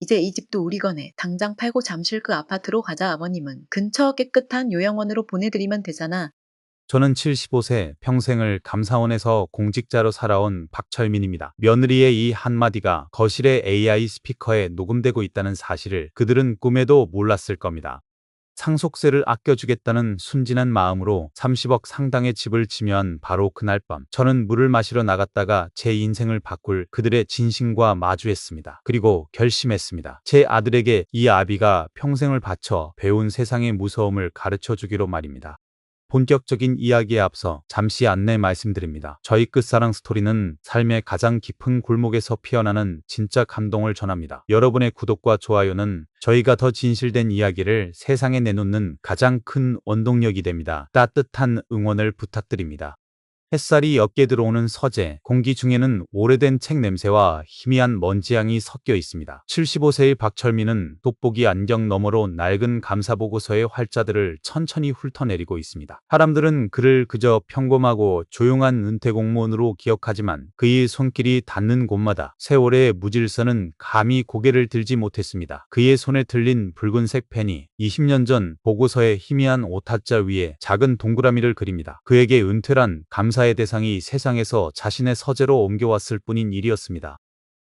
이제 이 집도 우리 거네. 당장 팔고 잠실 그 아파트로 가자 아버님은. 근처 깨끗한 요양원으로 보내드리면 되잖아. 저는 75세 평생을 감사원에서 공직자로 살아온 박철민입니다. 며느리의 이 한마디가 거실의 AI 스피커에 녹음되고 있다는 사실을 그들은 꿈에도 몰랐을 겁니다. 상속세를 아껴주겠다는 순진한 마음으로 30억 상당의 집을 지면 바로 그날 밤 저는 물을 마시러 나갔다가 제 인생을 바꿀 그들의 진심과 마주했습니다. 그리고 결심했습니다. 제 아들에게 이 아비가 평생을 바쳐 배운 세상의 무서움을 가르쳐 주기로 말입니다. 본격적인 이야기에 앞서 잠시 안내 말씀드립니다. 저희 끝사랑 스토리는 삶의 가장 깊은 골목에서 피어나는 진짜 감동을 전합니다. 여러분의 구독과 좋아요는 저희가 더 진실된 이야기를 세상에 내놓는 가장 큰 원동력이 됩니다. 따뜻한 응원을 부탁드립니다. 햇살이 옅게 들어오는 서재, 공기 중에는 오래된 책 냄새와 희미한 먼지향이 섞여 있습니다. 75세의 박철민은 돋보기 안경 너머로 낡은 감사보고서의 활자들을 천천히 훑어내리고 있습니다. 사람들은 그를 그저 평범하고 조용한 은퇴 공무원으로 기억하지만 그의 손길이 닿는 곳마다 세월의 무질서는 감히 고개를 들지 못했습니다. 그의 손에 들린 붉은색 펜이 20년 전 보고서의 희미한 오타자 위에 작은 동그라미를 그립니다. 그에게 은퇴란 감사의 대상이 세상에서 자신의 서재로 옮겨왔을 뿐인 일이었습니다.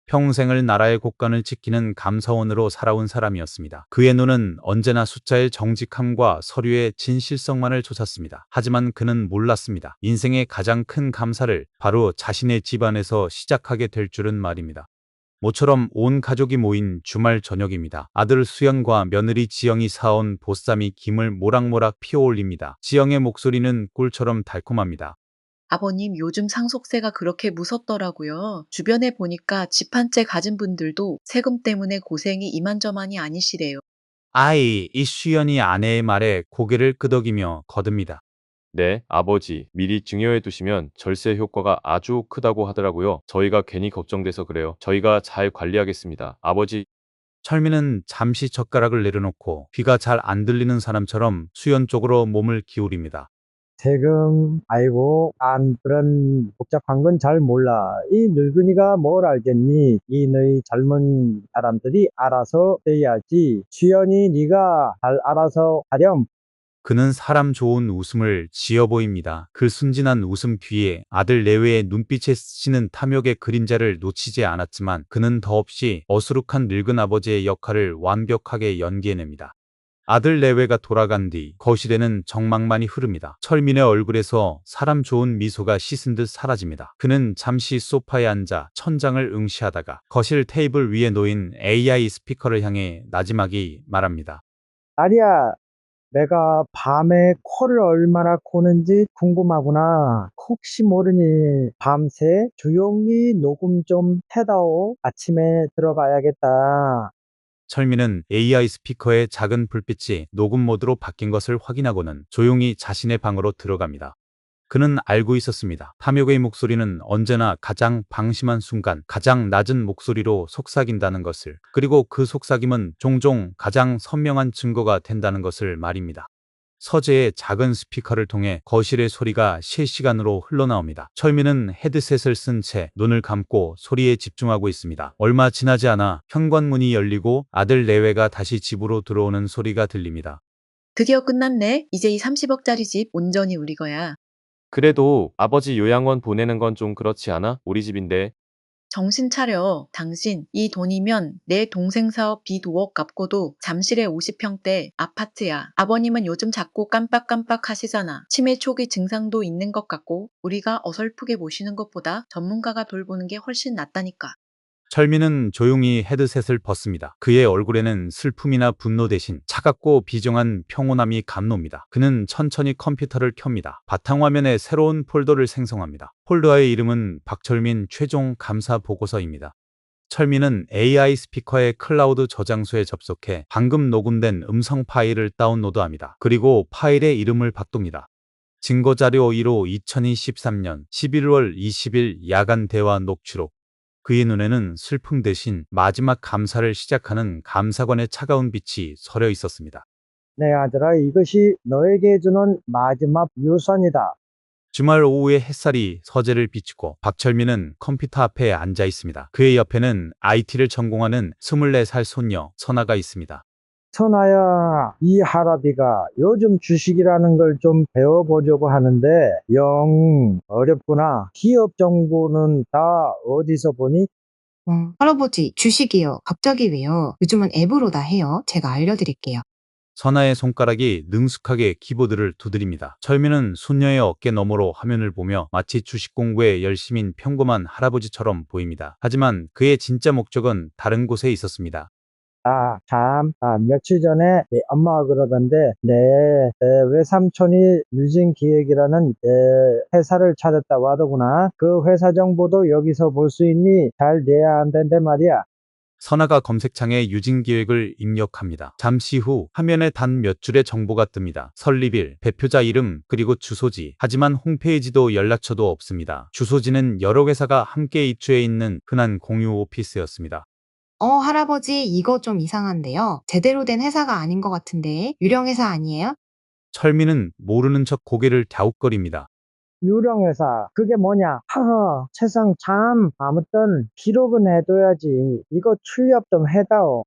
평생을 나라의 곳간을 지키는 감사원으로 살아온 사람이었습니다. 그의 눈은 언제나 숫자의 정직함과 서류의 진실성만을 쫓았습니다. 하지만 그는 몰랐습니다. 인생의 가장 큰 감사를 바로 자신의 집안에서 시작하게 될 줄은 말입니다. 모처럼 온 가족이 모인 주말 저녁입니다. 아들 수연과 며느리 지영이 사온 보쌈이 김을 모락모락 피어올립니다. 지영의 목소리는 꿀처럼 달콤합니다. 아버님 요즘 상속세가 그렇게 무섭더라고요. 주변에 보니까 집 한 채 가진 분들도 세금 때문에 고생이 이만저만이 아니시래요. 아이, 이 수연이 아내의 말에 고개를 끄덕이며 거듭니다. 네, 아버지. 미리 증여해 두시면 절세 효과가 아주 크다고 하더라고요. 저희가 괜히 걱정돼서 그래요. 저희가 잘 관리하겠습니다. 아버지, 철민은 잠시 젓가락을 내려놓고 귀가 잘 안 들리는 사람처럼 수연 쪽으로 몸을 기울입니다. 세금, 아이고, 안, 그런 복잡한 건 잘 몰라. 이 늙은이가 뭘 알겠니? 이 너희 젊은 사람들이 알아서 해야지. 수연이 네가 잘 알아서 하렴. 그는 사람 좋은 웃음을 지어 보입니다. 그 순진한 웃음 뒤에 아들 내외의 눈빛에 스치는 탐욕의 그림자를 놓치지 않았지만 그는 더없이 어수룩한 늙은 아버지의 역할을 완벽하게 연기해냅니다. 아들 내외가 돌아간 뒤 거실에는 정막만이 흐릅니다. 철민의 얼굴에서 사람 좋은 미소가 씻은 듯 사라집니다. 그는 잠시 소파에 앉아 천장을 응시하다가 거실 테이블 위에 놓인 AI 스피커를 향해 나지막이 말합니다. 아리야, 내가 밤에 코를 얼마나 고는지 궁금하구나. 혹시 모르니 밤새 조용히 녹음 좀 해다오. 아침에 들어봐야겠다. 철민은 AI 스피커의 작은 불빛이 녹음 모드로 바뀐 것을 확인하고는 조용히 자신의 방으로 들어갑니다. 그는 알고 있었습니다. 탐욕의 목소리는 언제나 가장 방심한 순간 가장 낮은 목소리로 속삭인다는 것을 그리고 그 속삭임은 종종 가장 선명한 증거가 된다는 것을 말입니다. 서재의 작은 스피커를 통해 거실의 소리가 실시간으로 흘러나옵니다. 철민은 헤드셋을 쓴 채 눈을 감고 소리에 집중하고 있습니다. 얼마 지나지 않아 현관문이 열리고 아들 내외가 다시 집으로 들어오는 소리가 들립니다. 드디어 끝났네. 이제 이 30억짜리 집 온전히 우리 거야. 그래도 아버지 요양원 보내는 건 좀 그렇지 않아? 우리 집인데. 정신 차려. 당신 이 돈이면 내 동생 사업 비도억 갚고도 잠실에 50평대 아파트야. 아버님은 요즘 자꾸 깜빡깜빡 하시잖아. 치매 초기 증상도 있는 것 같고 우리가 어설프게 모시는 것보다 전문가가 돌보는 게 훨씬 낫다니까. 철민은 조용히 헤드셋을 벗습니다. 그의 얼굴에는 슬픔이나 분노 대신 차갑고 비정한 평온함이 감놉니다. 그는 천천히 컴퓨터를 켭니다. 바탕화면에 새로운 폴더를 생성합니다. 폴더의 이름은 박철민 최종 감사 보고서입니다. 철민은 AI 스피커의 클라우드 저장소에 접속해 방금 녹음된 음성 파일을 다운로드합니다. 그리고 파일의 이름을 바꿉니다. 증거자료 1호 2023년 11월 20일 야간 대화 녹취록 그의 눈에는 슬픔 대신 마지막 감사를 시작하는 감사관의 차가운 빛이 서려 있었습니다. 내 아들아, 이것이 너에게 주는 마지막 유산이다. 주말 오후에 햇살이 서재를 비추고 박철민은 컴퓨터 앞에 앉아 있습니다. 그의 옆에는 IT를 전공하는 24살 손녀 선아가 있습니다. 선아야, 이 할아비가 요즘 주식이라는 걸 좀 배워보려고 하는데 영 어렵구나. 기업 정보는 다 어디서 보니? 어, 할아버지, 주식이요. 갑자기 왜요? 요즘은 앱으로 다 해요. 제가 알려드릴게요. 선아의 손가락이 능숙하게 키보드를 두드립니다. 철민은 손녀의 어깨 너머로 화면을 보며 마치 주식 공부에 열심인 평범한 할아버지처럼 보입니다. 하지만 그의 진짜 목적은 다른 곳에 있었습니다. 아, 참, 아, 며칠 전에 내 엄마가 그러던데, 내, 내 외삼촌이 유진기획이라는 내 회사를 찾았다고 하더구나. 그 회사 정보도 여기서 볼 수 있니? 잘 내야 안 된대 말이야. 선아가 검색창에 유진 기획을 입력합니다. 잠시 후 화면에 단 몇 줄의 정보가 뜹니다. 설립일, 대표자 이름, 그리고 주소지. 하지만 홈페이지도 연락처도 없습니다. 주소지는 여러 회사가 함께 입주해 있는 흔한 공유 오피스였습니다. 어, 할아버지, 이거 좀 이상한데요. 제대로 된 회사가 아닌 것 같은데. 유령 회사 아니에요? 철민은 모르는 척 고개를 갸웃거립니다. 유령회사, 그게 뭐냐? 하하, 세상 참, 아무튼, 기록은 해둬야지. 이거 출력 좀 해다오.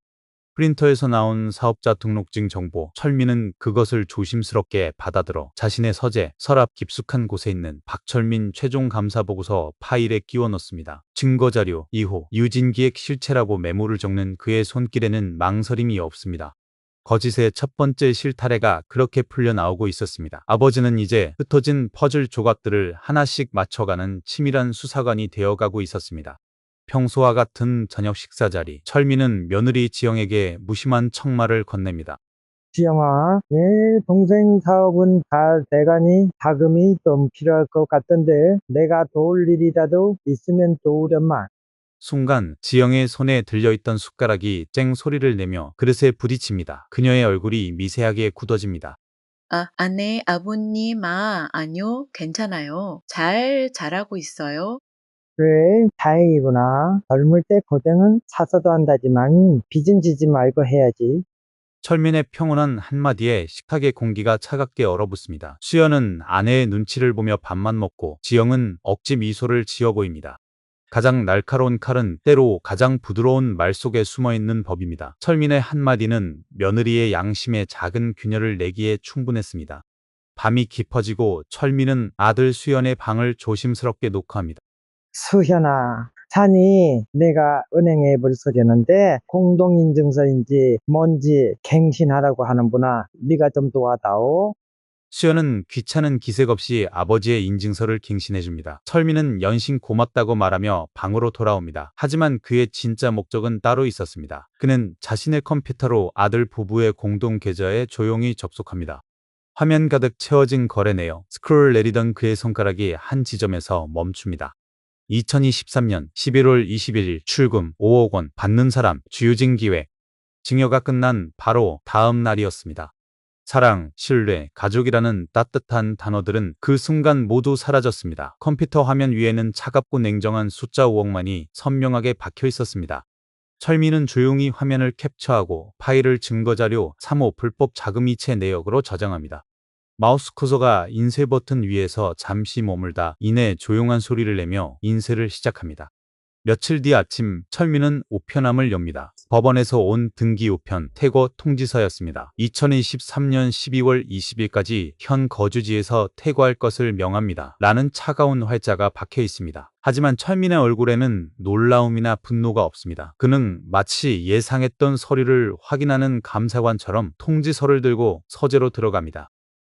프린터에서 나온 사업자 등록증 정보, 철민은 그것을 조심스럽게 받아들어 자신의 서재, 서랍 깊숙한 곳에 있는 박철민 최종 감사 보고서 파일에 끼워 넣습니다. 증거자료 2호, 유진기획 실체라고 메모를 적는 그의 손길에는 망설임이 없습니다. 거짓의 첫 번째 실타래가 그렇게 풀려 나오고 있었습니다. 아버지는 이제 흩어진 퍼즐 조각들을 하나씩 맞춰가는 치밀한 수사관이 되어가고 있었습니다. 평소와 같은 저녁 식사 자리, 철민은 며느리 지영에게 무심한 청마를 건넵니다. 지영아, 얘 동생 사업은 잘 돼가니 자금이 좀 필요할 것 같던데 내가 도울 일이라도 있으면 도우련만. 순간 지영의 손에 들려있던 숟가락이 쨍 소리를 내며 그릇에 부딪힙니다. 그녀의 얼굴이 미세하게 굳어집니다. 아, 아네, 아버님, 아, 아니요, 괜찮아요. 잘 자라고 있어요. 그래, 다행이구나. 젊을 때 고생은 사서도 한다지만 빚은 지지 말고 해야지. 철민의 평온한 한마디에 식탁의 공기가 차갑게 얼어붙습니다. 수연은 아내의 눈치를 보며 밥만 먹고 지영은 억지 미소를 지어 보입니다. 가장 날카로운 칼은 때로 가장 부드러운 말 속에 숨어 있는 법입니다. 철민의 한마디는 며느리의 양심에 작은 균열을 내기에 충분했습니다. 밤이 깊어지고 철민은 아들 수연의 방을 조심스럽게 녹화합니다. 수현아, 자니 내가 은행 앱을 쓰려는데 공동인증서인지 뭔지 갱신하라고 하는구나. 네가 좀 도와다오. 수연은 귀찮은 기색 없이 아버지의 인증서를 갱신해줍니다. 철민은 연신 고맙다고 말하며 방으로 돌아옵니다. 하지만 그의 진짜 목적은 따로 있었습니다. 그는 자신의 컴퓨터로 아들 부부의 공동 계좌에 조용히 접속합니다. 화면 가득 채워진 거래 내역, 스크롤 내리던 그의 손가락이 한 지점에서 멈춥니다. 2023년 11월 21일 출금 5억 원 받는 사람 주유진 기획 증여가 끝난 바로 다음 날이었습니다. 사랑, 신뢰, 가족이라는 따뜻한 단어들은 그 순간 모두 사라졌습니다. 컴퓨터 화면 위에는 차갑고 냉정한 숫자 5억만이 선명하게 박혀 있었습니다. 철민은 조용히 화면을 캡처하고 파일을 증거자료 3호 불법 자금 이체 내역으로 저장합니다. 마우스 커서가 인쇄 버튼 위에서 잠시 머물다 이내 조용한 소리를 내며 인쇄를 시작합니다. 며칠 뒤 아침 철민은 우편함을 엽니다. 법원에서 온 등기 우편 퇴거 통지서였습니다. 2023년 12월 20일까지 현 거주지에서 퇴거할 것을 명합니다. 라는 차가운 활자가 박혀 있습니다. 하지만 철민의 얼굴에는 놀라움이나 분노가 없습니다. 그는 마치 예상했던 서류를 확인하는 감사관처럼 통지서를 들고 서재로 들어갑니다.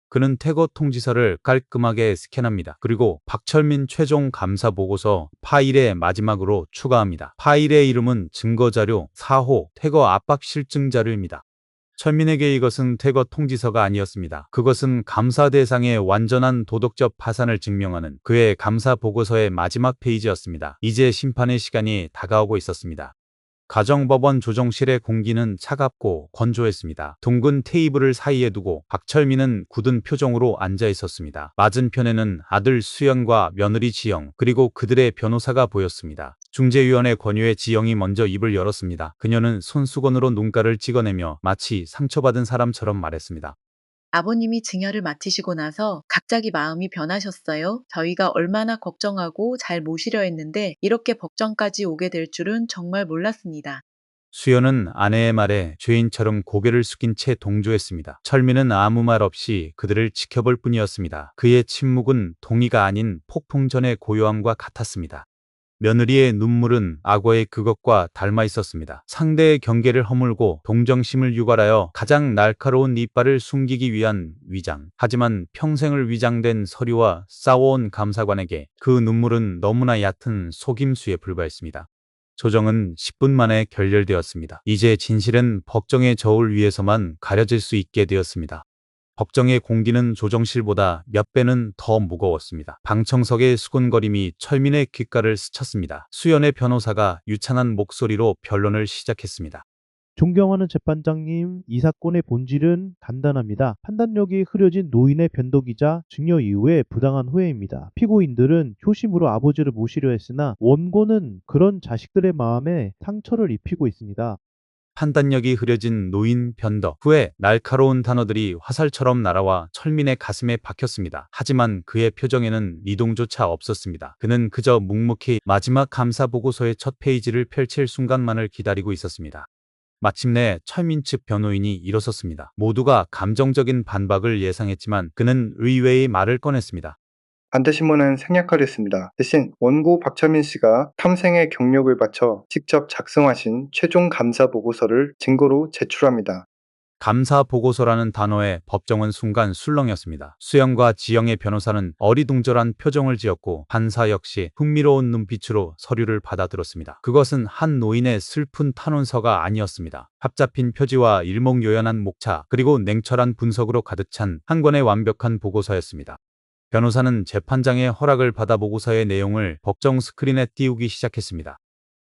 그는 퇴거 통지서를 깔끔하게 스캔합니다. 그리고 박철민 최종 감사 보고서 파일의 마지막으로 추가합니다. 파일의 이름은 증거자료 4호 퇴거 압박 실증 자료입니다. 철민에게 이것은 퇴거 통지서가 아니었습니다. 그것은 감사 대상의 완전한 도덕적 파산을 증명하는 그의 감사 보고서의 마지막 페이지였습니다. 이제 심판의 시간이 다가오고 있었습니다. 가정법원 조정실의 공기는 차갑고 건조했습니다. 둥근 테이블을 사이에 두고 박철민은 굳은 표정으로 앉아 있었습니다. 맞은편에는 아들 수연과 며느리 지영 그리고 그들의 변호사가 보였습니다. 중재위원회 권유의 지영이 먼저 입을 열었습니다. 그녀는 손수건으로 눈가를 찍어내며 마치 상처받은 사람처럼 말했습니다. 아버님이 증여를 마치시고 나서 갑자기 마음이 변하셨어요. 저희가 얼마나 걱정하고 잘 모시려 했는데 이렇게 법정까지 오게 될 줄은 정말 몰랐습니다. 수연은 아내의 말에 죄인처럼 고개를 숙인 채 동조했습니다. 철민은 아무 말 없이 그들을 지켜볼 뿐이었습니다. 그의 침묵은 동의가 아닌 폭풍전의 고요함과 같았습니다. 며느리의 눈물은 악어의 그것과 닮아 있었습니다. 상대의 경계를 허물고 동정심을 유발하여 가장 날카로운 이빨을 숨기기 위한 위장. 하지만 평생을 위장된 서류와 싸워온 감사관에게 그 눈물은 너무나 얕은 속임수에 불과했습니다. 조정은 10분 만에 결렬되었습니다. 이제 진실은 법정의 저울 위에서만 가려질 수 있게 되었습니다. 법정의 공기는 조정실보다 몇 배는 더 무거웠습니다. 방청석의 수군거림이 철민의 귓가를 스쳤습니다. 수연의 변호사가 유창한 목소리로 변론을 시작했습니다. 존경하는 재판장님, 이 사건의 본질은 간단합니다. 판단력이 흐려진 노인의 변덕이자 증여 이후의 부당한 후회입니다. 피고인들은 효심으로 아버지를 모시려 했으나 원고는 그런 자식들의 마음에 상처를 입히고 있습니다. 판단력이 흐려진 노인 변덕 후에 날카로운 단어들이 화살처럼 날아와 철민의 가슴에 박혔습니다. 하지만 그의 표정에는 미동조차 없었습니다. 그는 그저 묵묵히 마지막 감사 보고서의 첫 페이지를 펼칠 순간만을 기다리고 있었습니다. 마침내 철민 측 변호인이 일어섰습니다. 모두가 감정적인 반박을 예상했지만 그는 의외의 말을 꺼냈습니다. 반대신문은 생략하렸습니다. 대신 원고 박철민 씨가 탐생의 경력을 바쳐 직접 작성하신 최종 감사 보고서를 증거로 제출합니다. 감사 보고서라는 단어에 법정은 순간 술렁였습니다. 수영과 지영의 변호사는 어리둥절한 표정을 지었고 판사 역시 흥미로운 눈빛으로 서류를 받아들었습니다. 그것은 한 노인의 슬픈 탄원서가 아니었습니다. 합잡힌 표지와 일목요연한 목차 그리고 냉철한 분석으로 가득 찬 한 권의 완벽한 보고서였습니다. 변호사는 재판장의 허락을 받아 보고서의 내용을 법정 스크린에 띄우기 시작했습니다.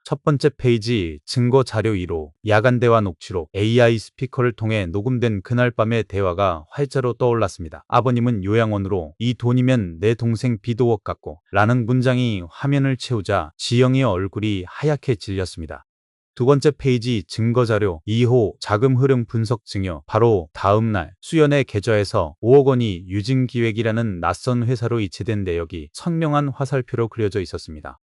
첫 번째 페이지 증거 자료 1호 야간 대화 녹취록 AI 스피커를 통해 녹음된 그날 밤의 대화가 활자로 떠올랐습니다. 아버님은 요양원으로 이 돈이면 내 동생 비도옥 같고 라는 문장이 화면을 채우자 지영의 얼굴이 하얗게 질렸습니다. 두 번째 페이지 증거 자료 2호 자금 흐름 분석 증여 바로 다음 날 수연의 계좌에서 5억 원이 유증기획이라는 낯선 회사로 이체된 내역이 선명한 화살표로 그려져 있었습니다.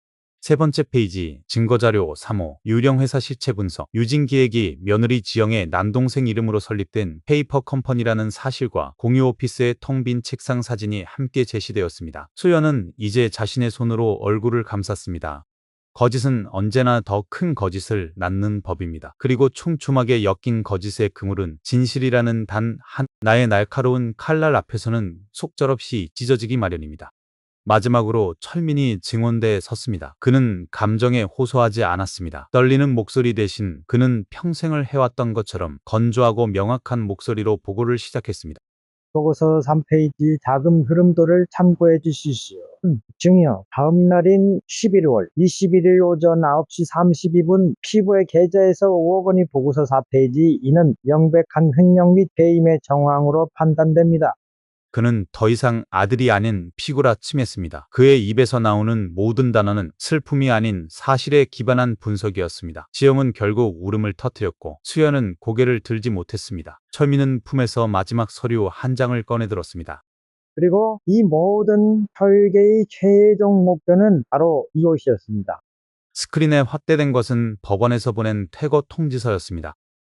세 번째 페이지 증거자료 3호 유령회사 시체 분석 유진기획이 며느리 지영의 남동생 이름으로 설립된 페이퍼 컴퍼니라는 사실과 공유 오피스의 텅 빈 책상 사진이 함께 제시되었습니다. 수연은 이제 자신의 손으로 얼굴을 감쌌습니다. 거짓은 언제나 더 큰 거짓을 낳는 법입니다. 그리고 촘촘하게 엮인 거짓의 그물은 진실이라는 단 한 나의 날카로운 칼날 앞에서는 속절없이 찢어지기 마련입니다. 마지막으로 철민이 증언대에 섰습니다. 그는 감정에 호소하지 않았습니다. 떨리는 목소리 대신 그는 평생을 해왔던 것처럼 건조하고 명확한 목소리로 보고를 시작했습니다. 보고서 3페이지 자금 흐름도를 참고해 주십시오. 음, 증여 다음 날인 11월 21일 오전 9시 32분 피부의 계좌에서 5억 원이 보고서 4페이지 이는 명백한 횡령 및 배임의 정황으로 판단됩니다. 그는 더 이상 아들이 아닌 피구라 침했습니다. 그의 입에서 나오는 모든 단어는 슬픔이 아닌 사실에 기반한 분석이었습니다. 지영은 결국 울음을 터뜨렸고 수연은 고개를 들지 못했습니다. 철민은 품에서 마지막 서류 한 장을 꺼내들었습니다. 그리고 이 모든 설계의 최종 목표는 바로 이것이었습니다. 스크린에 확대된 것은 법원에서 보낸 퇴거 통지서였습니다.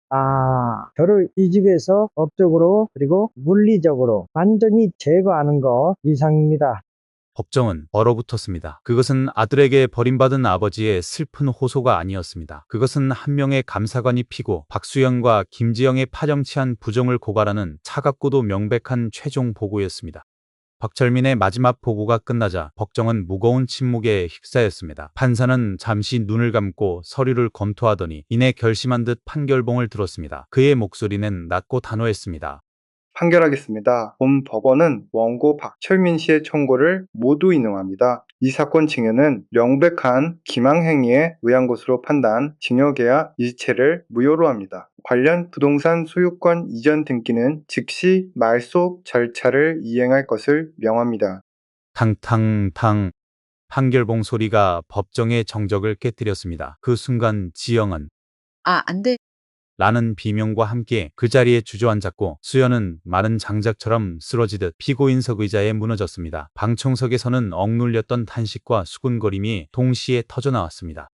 아, 저를 이 집에서 법적으로 그리고 물리적으로 완전히 제거하는 거 이상입니다. 법정은 얼어붙었습니다. 그것은 아들에게 버림받은 아버지의 슬픈 호소가 아니었습니다. 그것은 한 명의 감사관이 피고 박수영과 김지영의 파렴치한 부정을 고발하는 차갑고도 명백한 최종 보고였습니다. 박철민의 마지막 보고가 끝나자 법정은 무거운 침묵에 휩싸였습니다. 판사는 잠시 눈을 감고 서류를 검토하더니 이내 결심한 듯 판결봉을 들었습니다. 그의 목소리는 낮고 단호했습니다. 판결하겠습니다. 본 법원은 원고 박철민 씨의 청구를 모두 인용합니다. 이 사건 증여는 명백한 기망행위에 의한 것으로 판단, 증여계약 이체를 무효로 합니다. 관련 부동산 소유권 이전 등기는 즉시 말소 절차를 이행할 것을 명합니다. 탕탕탕 판결봉 소리가 법정의 정적을 깨뜨렸습니다. 그 순간 지영은 아, 안 돼. 라는 비명과 함께 그 자리에 주저앉았고 수연은 마른 장작처럼 쓰러지듯 피고인석 의자에 무너졌습니다. 방청석에서는 억눌렸던 탄식과 수군거림이 동시에 터져나왔습니다.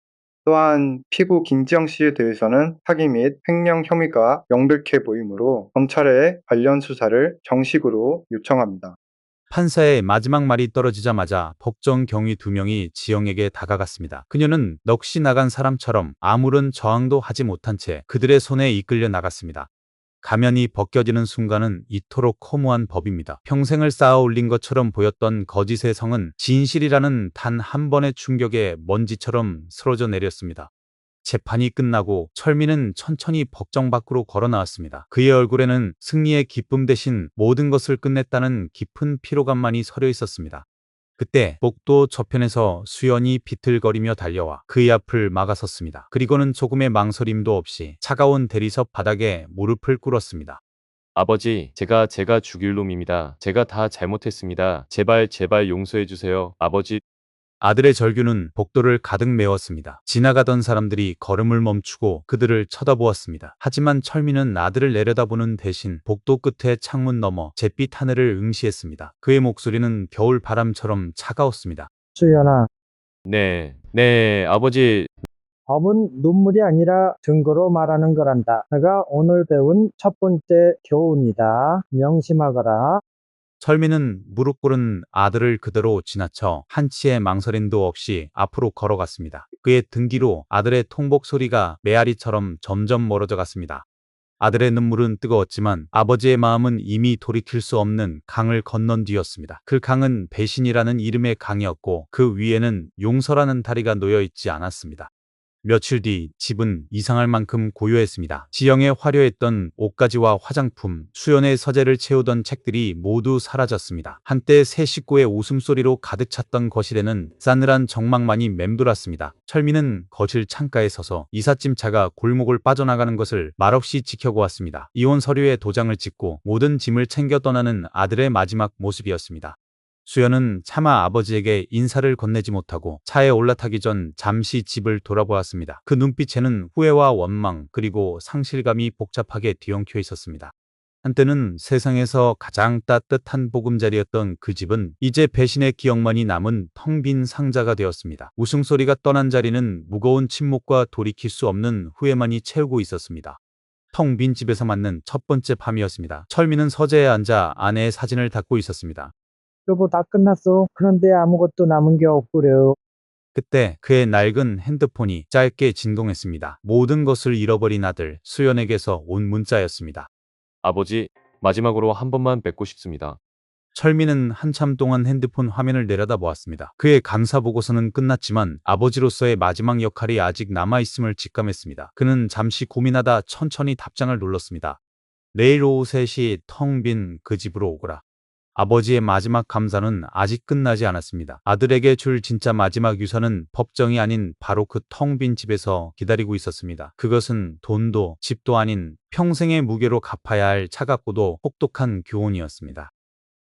또한 피고 김지영 씨에 대해서는 사기 및 횡령 혐의가 명백해 보이므로 검찰에 관련 수사를 정식으로 요청합니다. 판사의 마지막 말이 떨어지자마자 법정 경위 두 명이 지영에게 다가갔습니다. 그녀는 넋이 나간 사람처럼 아무런 저항도 하지 못한 채 그들의 손에 이끌려 나갔습니다. 가면이 벗겨지는 순간은 이토록 허무한 법입니다. 평생을 쌓아 올린 것처럼 보였던 거짓의 성은 진실이라는 단 한 번의 충격에 먼지처럼 쓰러져 내렸습니다. 재판이 끝나고 철민은 천천히 법정 밖으로 걸어 나왔습니다. 그의 얼굴에는 승리의 기쁨 대신 모든 것을 끝냈다는 깊은 피로감만이 서려 있었습니다. 그때 복도 저편에서 수연이 비틀거리며 달려와 그의 앞을 막아섰습니다. 그리고는 조금의 망설임도 없이 차가운 대리석 바닥에 무릎을 꿇었습니다. 아버지, 제가 제가 죽일 놈입니다. 제가 다 잘못했습니다. 제발 제발 용서해 주세요. 아버지, 아들의 절규는 복도를 가득 메웠습니다. 지나가던 사람들이 걸음을 멈추고 그들을 쳐다보았습니다. 하지만 철민은 아들을 내려다보는 대신 복도 끝에 창문 너머 잿빛 하늘을 응시했습니다. 그의 목소리는 겨울 바람처럼 차가웠습니다. 수연아, 네, 네, 아버지, 법은 눈물이 아니라 증거로 말하는 거란다. 내가 오늘 배운 첫 번째 교훈이다. 명심하거라. 철민은 무릎 꿇은 아들을 그대로 지나쳐 한치의 망설임도 없이 앞으로 걸어갔습니다. 그의 등 뒤로 아들의 통복 소리가 메아리처럼 점점 멀어져 갔습니다. 아들의 눈물은 뜨거웠지만 아버지의 마음은 이미 돌이킬 수 없는 강을 건넌 뒤였습니다. 그 강은 배신이라는 이름의 강이었고 그 위에는 용서라는 다리가 놓여 있지 않았습니다. 며칠 뒤 집은 이상할 만큼 고요했습니다. 지영의 화려했던 옷가지와 화장품, 수연의 서재를 채우던 책들이 모두 사라졌습니다. 한때 새 식구의 웃음소리로 가득 찼던 거실에는 싸늘한 정막만이 맴돌았습니다. 철민은 거실 창가에 서서 이삿짐 차가 골목을 빠져나가는 것을 말없이 지켜보았습니다. 이혼 서류에 도장을 찍고 모든 짐을 챙겨 떠나는 아들의 마지막 모습이었습니다. 수연은 차마 아버지에게 인사를 건네지 못하고 차에 올라타기 전 잠시 집을 돌아보았습니다. 그 눈빛에는 후회와 원망 그리고 상실감이 복잡하게 뒤엉켜 있었습니다. 한때는 세상에서 가장 따뜻한 보금자리였던 그 집은 이제 배신의 기억만이 남은 텅 빈 상자가 되었습니다. 웃음소리가 떠난 자리는 무거운 침묵과 돌이킬 수 없는 후회만이 채우고 있었습니다. 텅 빈 집에서 맞는 첫 번째 밤이었습니다. 철민은 서재에 앉아 아내의 사진을 닫고 있었습니다. 여보, 다 끝났어. 그런데 아무것도 남은 게 없구려. 그때 그의 낡은 핸드폰이 짧게 진동했습니다. 모든 것을 잃어버린 아들 수연에게서 온 문자였습니다. 아버지, 마지막으로 한 번만 뵙고 싶습니다. 철민은 한참 동안 핸드폰 화면을 내려다보았습니다. 그의 감사 보고서는 끝났지만 아버지로서의 마지막 역할이 아직 남아있음을 직감했습니다. 그는 잠시 고민하다 천천히 답장을 눌렀습니다. 내일 오후 3시 텅 빈 그 집으로 오거라. 아버지의 마지막 감사는 아직 끝나지 않았습니다. 아들에게 줄 진짜 마지막 유산은 법정이 아닌 바로 그 텅 빈 집에서 기다리고 있었습니다. 그것은 돈도 집도 아닌 평생의 무게로 갚아야 할 차갑고도 혹독한 교훈이었습니다.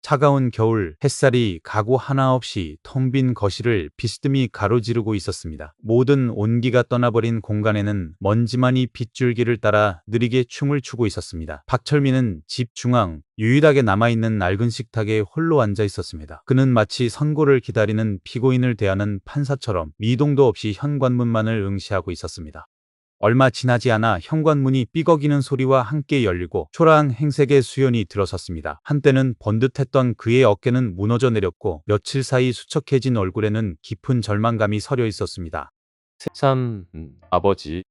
차가운 겨울 햇살이 가구 하나 없이 텅 빈 거실을 비스듬히 가로지르고 있었습니다. 모든 온기가 떠나버린 공간에는 먼지만이 빗줄기를 따라 느리게 춤을 추고 있었습니다. 박철민은 집 중앙 유일하게 남아있는 낡은 식탁에 홀로 앉아 있었습니다. 그는 마치 선고를 기다리는 피고인을 대하는 판사처럼 미동도 없이 현관문만을 응시하고 있었습니다. 얼마 지나지 않아 현관문이 삐걱이는 소리와 함께 열리고 초라한 행색의 수연이 들어섰습니다. 한때는 번듯했던 그의 어깨는 무너져 내렸고 며칠 사이 수척해진 얼굴에는 깊은 절망감이 서려 있었습니다. 참, 음, 아버지,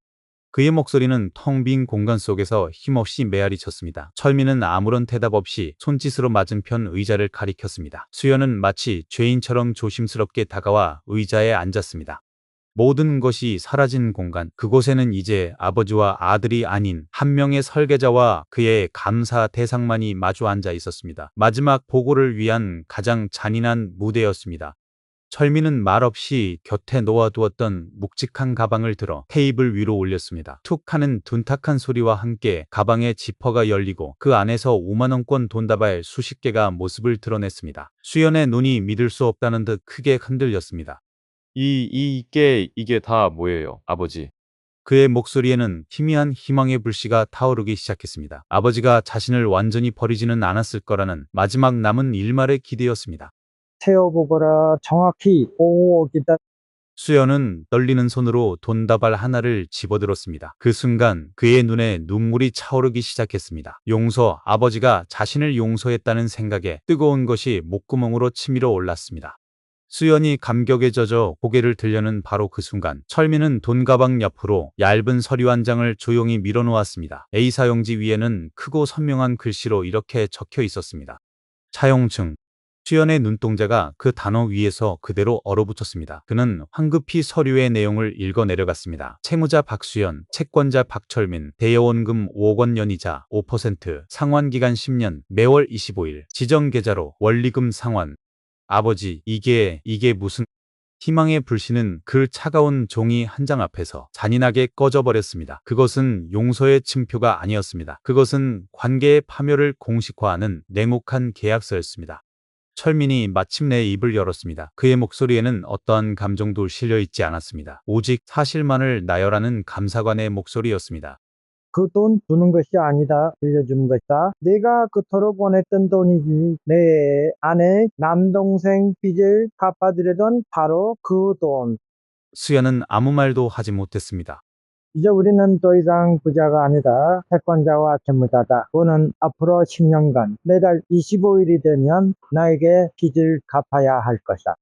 그의 목소리는 텅 빈 공간 속에서 힘없이 메아리 쳤습니다. 철민은 아무런 대답 없이 손짓으로 맞은편 의자를 가리켰습니다. 수연은 마치 죄인처럼 조심스럽게 다가와 의자에 앉았습니다. 모든 것이 사라진 공간, 그곳에는 이제 아버지와 아들이 아닌 한 명의 설계자와 그의 감사 대상만이 마주 앉아 있었습니다. 마지막 보고를 위한 가장 잔인한 무대였습니다. 철민은 말없이 곁에 놓아두었던 묵직한 가방을 들어 테이블 위로 올렸습니다. 툭 하는 둔탁한 소리와 함께 가방의 지퍼가 열리고 그 안에서 5만원권 돈다발 수십 개가 모습을 드러냈습니다. 수연의 눈이 믿을 수 없다는 듯 크게 흔들렸습니다. 이, 이, 이게, 이게 다 뭐예요, 아버지? 그의 목소리에는 희미한 희망의 불씨가 타오르기 시작했습니다. 아버지가 자신을 완전히 버리지는 않았을 거라는 마지막 남은 일말의 기대였습니다. 세어보거라 정확히 오기다 수연은 떨리는 손으로 돈다발 하나를 집어들었습니다. 그 순간 그의 눈에 눈물이 차오르기 시작했습니다. 용서, 아버지가 자신을 용서했다는 생각에 뜨거운 것이 목구멍으로 치밀어 올랐습니다. 수연이 감격에 젖어 고개를 들려는 바로 그 순간 철민은 돈가방 옆으로 얇은 서류 한 장을 조용히 밀어놓았습니다. A사용지 위에는 크고 선명한 글씨로 이렇게 적혀 있었습니다. 차용증 수연의 눈동자가 그 단어 위에서 그대로 얼어붙었습니다. 그는 황급히 서류의 내용을 읽어 내려갔습니다. 채무자 박수연, 채권자 박철민, 대여원금 5억 원 연이자 5%, 상환기간 10년, 매월 25일, 지정계좌로 원리금 상환. 아버지, 이게, 이게 무슨... 희망의 불씨는 그 차가운 종이 한 장 앞에서 잔인하게 꺼져버렸습니다. 그것은 용서의 침표가 아니었습니다. 그것은 관계의 파멸을 공식화하는 냉혹한 계약서였습니다. 철민이 마침내 입을 열었습니다. 그의 목소리에는 어떠한 감정도 실려 있지 않았습니다. 오직 사실만을 나열하는 감사관의 목소리였습니다. 그 돈 주는 것이 아니다 빌려준 것이다 내가 그토록 원했던 돈이지 내 아내 남동생 빚을 갚아드리던 바로 그돈 수연은 아무 말도 하지 못했습니다. 이제 우리는 더 이상 부자가 아니다. 채권자와 채무자다. 그는 앞으로 10년간 매달 25일이 되면 나에게 빚을 갚아야 할 것이다.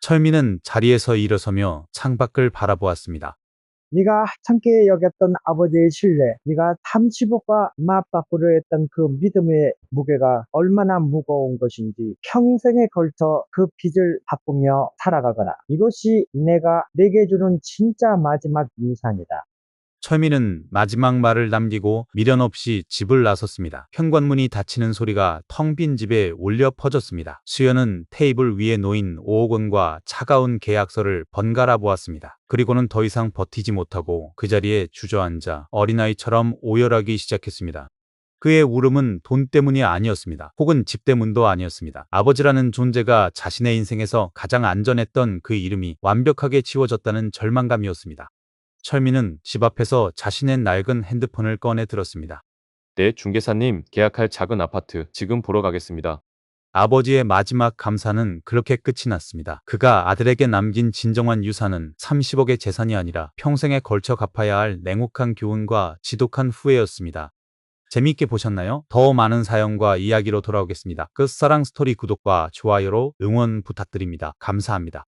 철민은 자리에서 일어서며 창밖을 바라보았습니다. 네가 하찮게 여겼던 아버지의 신뢰, 네가 30억과 맞바꾸려 했던 그 믿음의 무게가 얼마나 무거운 것인지 평생에 걸쳐 그 빚을 갚으며 살아가거라. 이것이 내가 내게 주는 진짜 마지막 인상이다. 철민은 마지막 말을 남기고 미련 없이 집을 나섰습니다. 현관문이 닫히는 소리가 텅 빈 집에 울려 퍼졌습니다. 수연은 테이블 위에 놓인 5억 원과 차가운 계약서를 번갈아 보았습니다. 그리고는 더 이상 버티지 못하고 그 자리에 주저앉아 어린아이처럼 오열하기 시작했습니다. 그의 울음은 돈 때문이 아니었습니다. 혹은 집 때문도 아니었습니다. 아버지라는 존재가 자신의 인생에서 가장 안전했던 그 이름이 완벽하게 지워졌다는 절망감이었습니다. 철민은 집 앞에서 자신의 낡은 핸드폰을 꺼내 들었습니다. 네, 중개사님, 계약할 작은 아파트 지금 보러 가겠습니다. 아버지의 마지막 감사는 그렇게 끝이 났습니다. 그가 아들에게 남긴 진정한 유산은 30억의 재산이 아니라 평생에 걸쳐 갚아야 할 냉혹한 교훈과 지독한 후회였습니다. 재미있게 보셨나요? 더 많은 사연과 이야기로 돌아오겠습니다. 끝사랑 스토리 구독과 좋아요로 응원 부탁드립니다. 감사합니다.